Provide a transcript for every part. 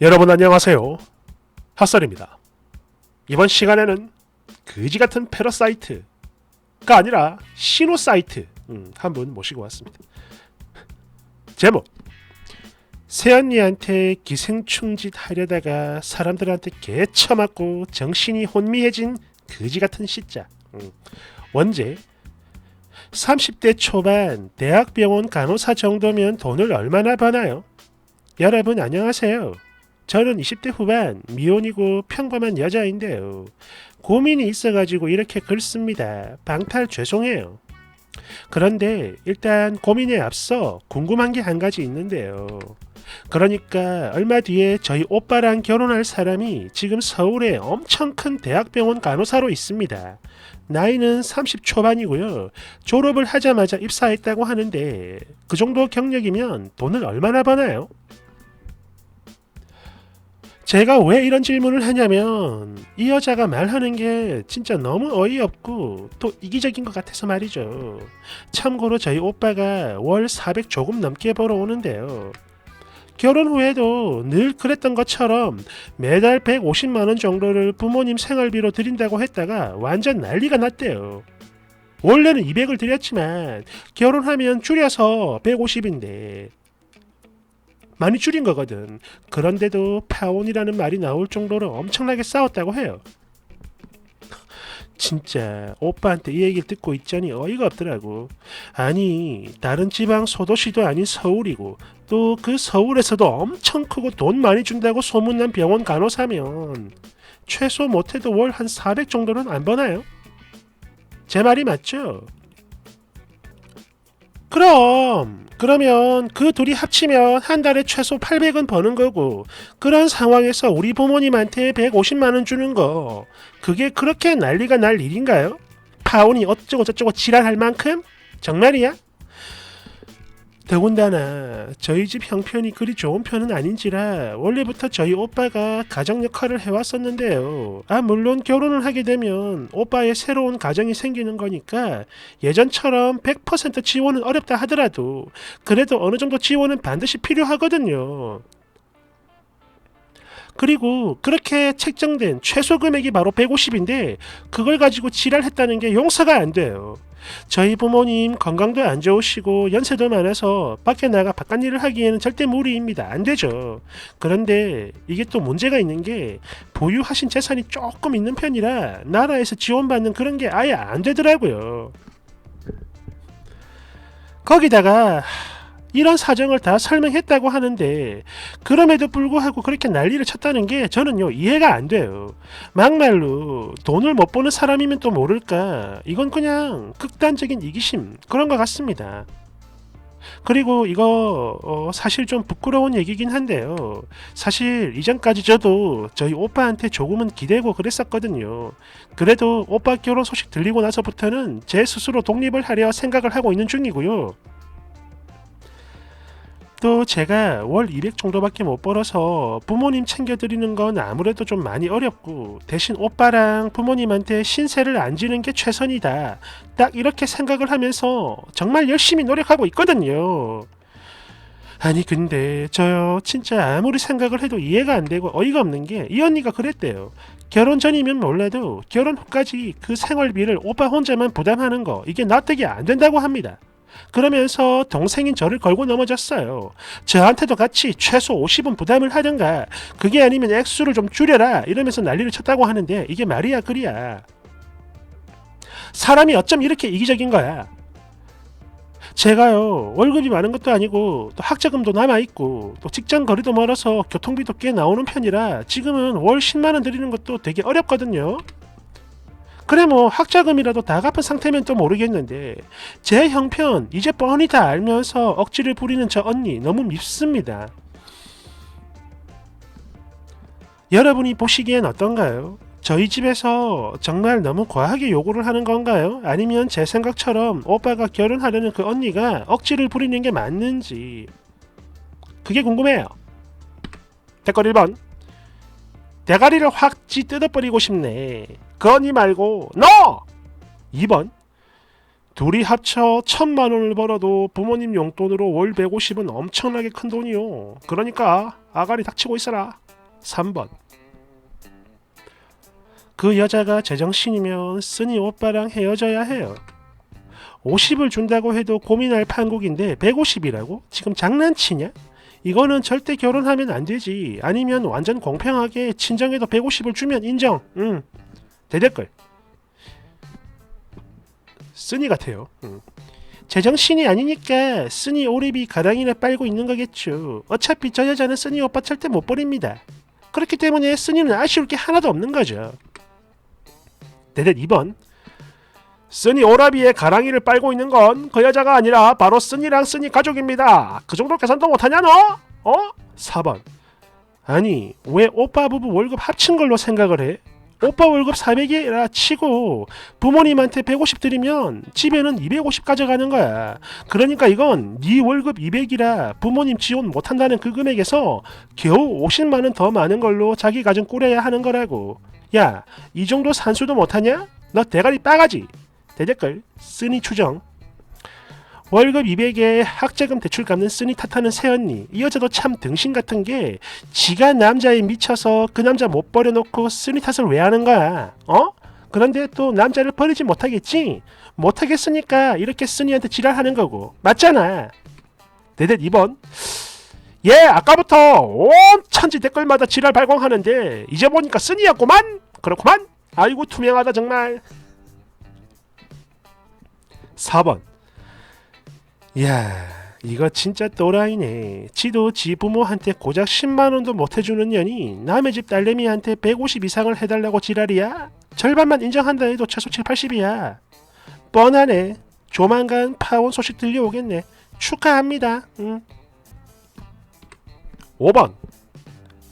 여러분 안녕하세요. 핫설입니다. 이번 시간에는 그지 같은 패러사이트가 아니라 시노사이트 음, 한분 모시고 왔습니다. 제목 새언니한테 기생충짓 하려다가 사람들한테 개쳐맞고 정신이 혼미해진 그지 같은 시자 음, 원제 30대 초반 대학병원 간호사 정도면 돈을 얼마나 버나요? 여러분 안녕하세요. 저는 20대 후반 미혼이고 평범한 여자인데요. 고민이 있어가지고 이렇게 글 씁니다. 방탈 죄송해요. 그런데 일단 고민에 앞서 궁금한 게 한 가지 있는데요. 그러니까 얼마 뒤에 저희 오빠랑 결혼할 사람이 지금 서울에 엄청 큰 대학병원 간호사로 있습니다. 나이는 30 초반이고요. 졸업을 하자마자 입사했다고 하는데 그 정도 경력이면 돈을 얼마나 버나요? 제가 왜 이런 질문을 하냐면 이 여자가 말하는 게 진짜 너무 어이없고 또 이기적인 것 같아서 말이죠. 참고로 저희 오빠가 월 400 조금 넘게 벌어오는데요. 결혼 후에도 늘 그랬던 것처럼 매달 150만 원 정도를 부모님 생활비로 드린다고 했다가 완전 난리가 났대요. 원래는 200을 드렸지만 결혼하면 줄여서 150인데 많이 줄인 거거든. 그런데도 파혼이라는 말이 나올 정도로 엄청나게 싸웠다고 해요. 진짜 오빠한테 이 얘기를 듣고 있자니 어이가 없더라고. 아니 다른 지방 소도시도 아닌 서울이고 또 그 서울에서도 엄청 크고 돈 많이 준다고 소문난 병원 간호사면 최소 못해도 월 한 400 정도는 안 버나요? 제 말이 맞죠? 그럼 그러면 그 둘이 합치면 한 달에 최소 800은 버는 거고 그런 상황에서 우리 부모님한테 150만 원 주는 거 그게 그렇게 난리가 날 일인가요? 파혼이 어쩌고 저쩌고 지랄할 만큼? 정말이야? 더군다나 저희 집 형편이 그리 좋은 편은 아닌지라 원래부터 저희 오빠가 가정 역할을 해왔었는데요. 아 물론 결혼을 하게 되면 오빠의 새로운 가정이 생기는 거니까 예전처럼 100% 지원은 어렵다 하더라도 그래도 어느 정도 지원은 반드시 필요하거든요. 그리고 그렇게 책정된 최소 금액이 바로 150인데 그걸 가지고 지랄했다는 게 용서가 안 돼요. 저희 부모님 건강도 안 좋으시고 연세도 많아서 밖에 나가 바깥 일을 하기에는 절대 무리입니다. 안 되죠. 그런데 이게 또 문제가 있는 게 보유하신 재산이 조금 있는 편이라 나라에서 지원받는 그런 게 아예 안 되더라고요. 거기다가 이런 사정을 다 설명했다고 하는데 그럼에도 불구하고 그렇게 난리를 쳤다는 게 저는요 이해가 안 돼요. 막말로 돈을 못 버는 사람이면 또 모를까 이건 그냥 극단적인 이기심 그런 것 같습니다. 그리고 이거 어, 사실 좀 부끄러운 얘기긴 한데요. 사실 이전까지 저도 저희 오빠한테 조금은 기대고 그랬었거든요. 그래도 오빠 결혼 소식 들리고 나서부터는 제 스스로 독립을 하려 생각을 하고 있는 중이고요. 또 제가 월 200 정도밖에 못 벌어서 부모님 챙겨드리는 건 아무래도 좀 많이 어렵고 대신 오빠랑 부모님한테 신세를 안 지는 게 최선이다. 딱 이렇게 생각을 하면서 정말 열심히 노력하고 있거든요. 아니 근데 저요 진짜 아무리 생각을 해도 이해가 안 되고 어이가 없는 게 이 언니가 그랬대요. 결혼 전이면 몰라도 결혼 후까지 그 생활비를 오빠 혼자만 부담하는 거 이게 납득이 안 된다고 합니다. 그러면서 동생인 저를 걸고 넘어졌어요. 저한테도 같이 최소 50은 부담을 하든가 그게 아니면 액수를 좀 줄여라 이러면서 난리를 쳤다고 하는데 이게 말이야 그리야. 사람이 어쩜 이렇게 이기적인 거야. 제가요 월급이 많은 것도 아니고 또 학자금도 남아 있고 또 직장 거리도 멀어서 교통비도 꽤 나오는 편이라 지금은 월 10만 원 드리는 것도 되게 어렵거든요. 그래 뭐 학자금이라도 다 갚은 상태면 또 모르겠는데 제 형편 이제 뻔히 다 알면서 억지를 부리는 저 언니 너무 밉습니다. 여러분이 보시기엔 어떤가요? 저희 집에서 정말 너무 과하게 요구를 하는 건가요? 아니면 제 생각처럼 오빠가 결혼하려는 그 언니가 억지를 부리는 게 맞는지 그게 궁금해요. 댓글 1번 대가리를 확지 뜯어버리고 싶네. 그 언니 말고 너! 2번 둘이 합쳐 천만 원을 벌어도 부모님 용돈으로 월 150은 엄청나게 큰 돈이요. 그러니까 아가리 닥치고 있어라. 3번. 그 여자가 제정신이면 쓰니 오빠랑 헤어져야 해요. 50을 준다고 해도 고민할 판국인데 150이라고? 지금 장난치냐? 이거는 절대 결혼하면 안 되지. 아니면 완전 공평하게 친정에도 150을 주면 인정. 응. 대댓글. 쓰니 같아요. 응. 제정신이 아니니까 쓰니 오리비 가랑이나 빨고 있는 거겠죠. 어차피 저 여자는 쓰니 오빠 절대 못 버립니다. 그렇기 때문에 쓰니는 아쉬울 게 하나도 없는 거죠. 대댓 2번. 쓰니 오라비의 가랑이를 빨고 있는 건 그 여자가 아니라 바로 쓰니랑 쓰니 가족입니다. 그 정도 계산도 못하냐 너? 어? 4번. 아니 왜 오빠 부부 월급 합친 걸로 생각을 해? 오빠 월급 400이라 치고 부모님한테 150 드리면 집에는 250 가져가는 거야. 그러니까 이건 네 월급 200이라 부모님 지원 못한다는 그 금액에서 겨우 50만 원 더 많은 걸로 자기 가정 꾸려야 하는 거라고. 야, 이 정도 산수도 못하냐? 너 대가리 빠가지. 대댓글 쓰니 추정. 월급 200에 학자금 대출 갚는 쓰니 탓하는 새언니. 이 여자도 참 등신 같은 게 지가 남자에 미쳐서 그 남자 못 버려놓고 쓰니 탓을 왜 하는 거야? 어? 그런데 또 남자를 버리지 못하겠지? 못하겠으니까 이렇게 쓰니한테 지랄하는 거고. 맞잖아. 대댓 2번. 예, 아까부터 온 천지 댓글마다 지랄 발광하는데 이제 보니까 쓰니였구만. 그렇구만. 아이고 투명하다 정말. 4번. 야, 이거 진짜 또라이네. 지도 지 부모한테 고작 10만 원도 못 해주는 년이 남의 집 딸내미한테 150 이상을 해달라고 지랄이야? 절반만 인정한다 해도 최소 7, 80이야. 뻔하네. 조만간 파혼 소식 들려오겠네. 축하합니다. 응. 5번.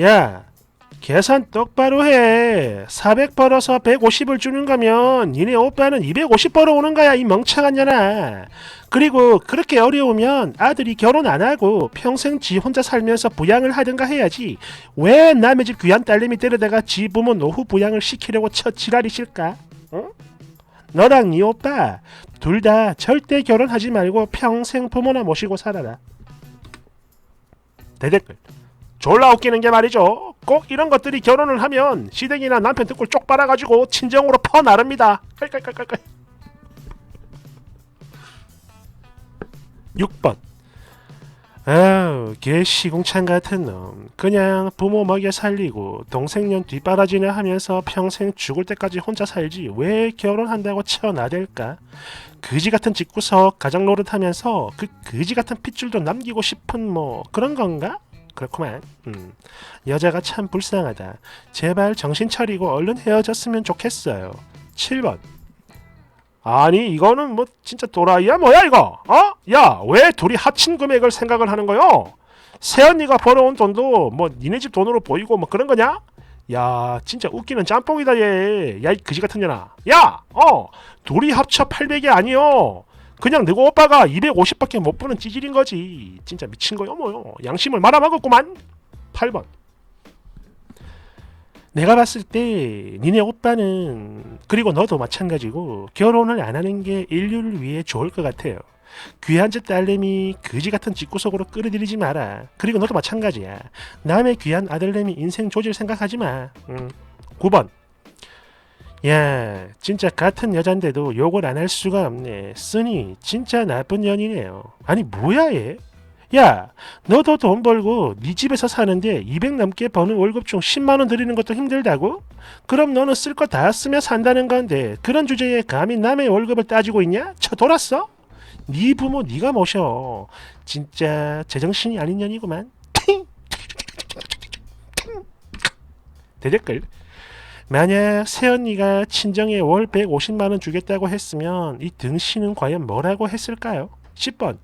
야, 계산 똑바로 해. 400 벌어서 150을 주는 거면 니네 오빠는 250 벌어오는 거야 이 멍청한 년아. 그리고 그렇게 어려우면 아들이 결혼 안 하고 평생 지 혼자 살면서 부양을 하든가 해야지. 왜 남의 집 귀한 딸내미 데려다가 지 부모 노후 부양을 시키려고 쳐 지랄이실까? 어? 너랑 네 오빠 둘 다 절대 결혼하지 말고 평생 부모나 모시고 살아라. 대댓글. 졸라 웃기는 게 말이죠. 꼭 이런 것들이 결혼을 하면 시댁이나 남편 등골 쪽 빨아가지고 친정으로 퍼 나릅니다. 깔깔깔깔깔. 6번. 아우, 개 시궁창 같은 놈. 그냥 부모 먹여 살리고 동생년 뒷바라지나 하면서 평생 죽을 때까지 혼자 살지 왜 결혼한다고 쳐나댈까? 그지 같은 집구석 가장 노릇하면서 그 그지 같은 핏줄도 남기고 싶은 뭐 그런 건가? 그렇구만. 음. 여자가 참 불쌍하다. 제발 정신 차리고 얼른 헤어졌으면 좋겠어요. 7번. 아니 이거는 뭐 진짜 도라이야 뭐야 이거? 어? 야 왜 둘이 합친 금액을 생각을 하는 거요? 새언니가 벌어온 돈도 뭐 니네 집 돈으로 보이고 뭐 그런 거냐? 야 진짜 웃기는 짬뽕이다 얘. 야 이 그지 같은 년아. 야 어. 둘이 합쳐 800이 아니요. 그냥 너고 오빠가 250밖에 못 부는 찌질인 거지. 진짜 미친 거요 뭐요. 양심을 말아먹었구만. 8번. 내가 봤을 때 니네 오빠는 그리고 너도 마찬가지고 결혼을 안 하는 게 인류를 위해 좋을 것 같아요. 귀한 집 딸내미 그지 같은 집구석으로 끌어들이지 마라. 그리고 너도 마찬가지야. 남의 귀한 아들내미 인생 조질 생각하지 마. 응. 9번. 야, 진짜 같은 여잔데도 욕을 안 할 수가 없네. 쓰니 진짜 나쁜 년이네요. 아니 뭐야 얘? 야, 너도 돈 벌고 네 집에서 사는데 200 넘게 버는 월급 중 10만 원 드리는 것도 힘들다고? 그럼 너는 쓸 거 다 쓰며 산다는 건데 그런 주제에 감히 남의 월급을 따지고 있냐? 쳐 돌았어? 네 부모 네가 모셔. 진짜 제정신이 아닌 년이구만. 대댓글. 만약 새언니가 친정에 월 150만 원 주겠다고 했으면 이 등신은 과연 뭐라고 했을까요? 10번.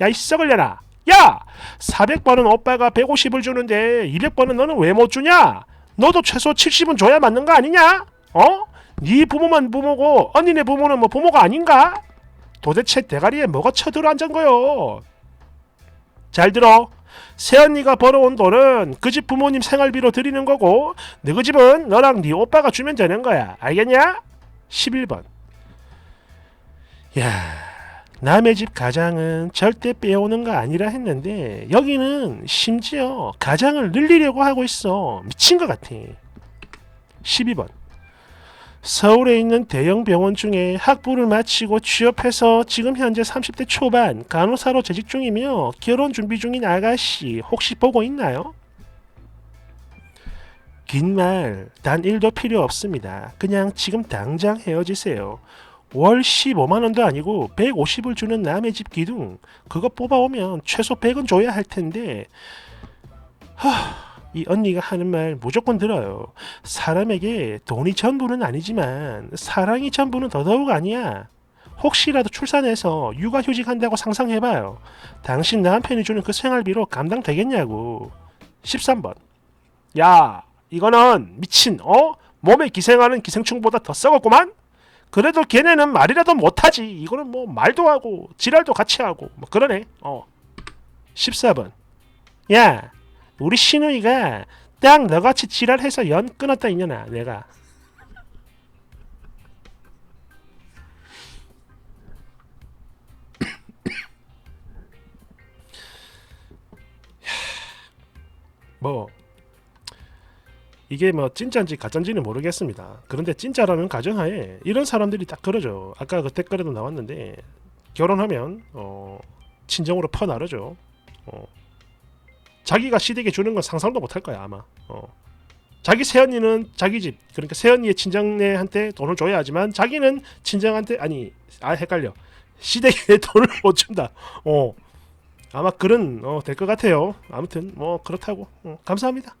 야 이 썩을려라. 야! 400번은 오빠가 150을 주는데 200번은 너는 왜 못 주냐? 너도 최소 70은 줘야 맞는 거 아니냐? 어? 네 부모만 부모고 언니네 부모는 뭐 부모가 아닌가? 도대체 대가리에 뭐가 쳐들어 앉은 거요? 잘 들어. 새언니가 벌어온 돈은 그 집 부모님 생활비로 드리는 거고 너그 집은 너랑 네 오빠가 주면 되는 거야. 알겠냐? 11번. 야, 남의 집 가장은 절대 빼오는 거 아니라 했는데 여기는 심지어 가장을 늘리려고 하고 있어. 미친 것 같아. 12번. 서울에 있는 대형 병원 중에 학부를 마치고 취업해서 지금 현재 30대 초반 간호사로 재직 중이며 결혼 준비 중인 아가씨 혹시 보고 있나요? 긴 말 단 1도 필요 없습니다. 그냥 지금 당장 헤어지세요. 월 15만 원도 아니고 150을 주는 남의 집 기둥 그거 뽑아오면 최소 100은 줘야 할 텐데 하, 이 언니가 하는 말 무조건 들어요. 사람에게 돈이 전부는 아니지만 사랑이 전부는 더더욱 아니야. 혹시라도 출산해서 육아휴직 한다고 상상해봐요. 당신 남편이 주는 그 생활비로 감당되겠냐고. 13번. 야, 이거는 미친, 어? 몸에 기생하는 기생충보다 더 썩었구만? 그래도 걔네는 말이라도 못하지. 이거는 뭐 말도 하고 지랄도 같이 하고 뭐 그러네. 어. 14번. 야, 우리 신우이가 딱 너같이 지랄해서 연 끊었다 이년아 내가. 뭐 이게 뭐 진짜인지 가짜인지는 모르겠습니다. 그런데 진짜라는 가정하에 이런 사람들이 딱 그러죠. 아까 그 댓글에도 나왔는데 결혼하면 어, 친정으로 퍼나르죠. 어, 자기가 시댁에 주는 건 상상도 못할 거야 아마. 어. 자기 새언니는 자기 집 그러니까 새언니의 친정네한테 돈을 줘야 하지만 자기는 친정한테 아니 아 헷갈려 시댁에 돈을 못 준다. 어 아마 그런 어, 될 것 같아요. 아무튼 뭐 그렇다고 어, 감사합니다.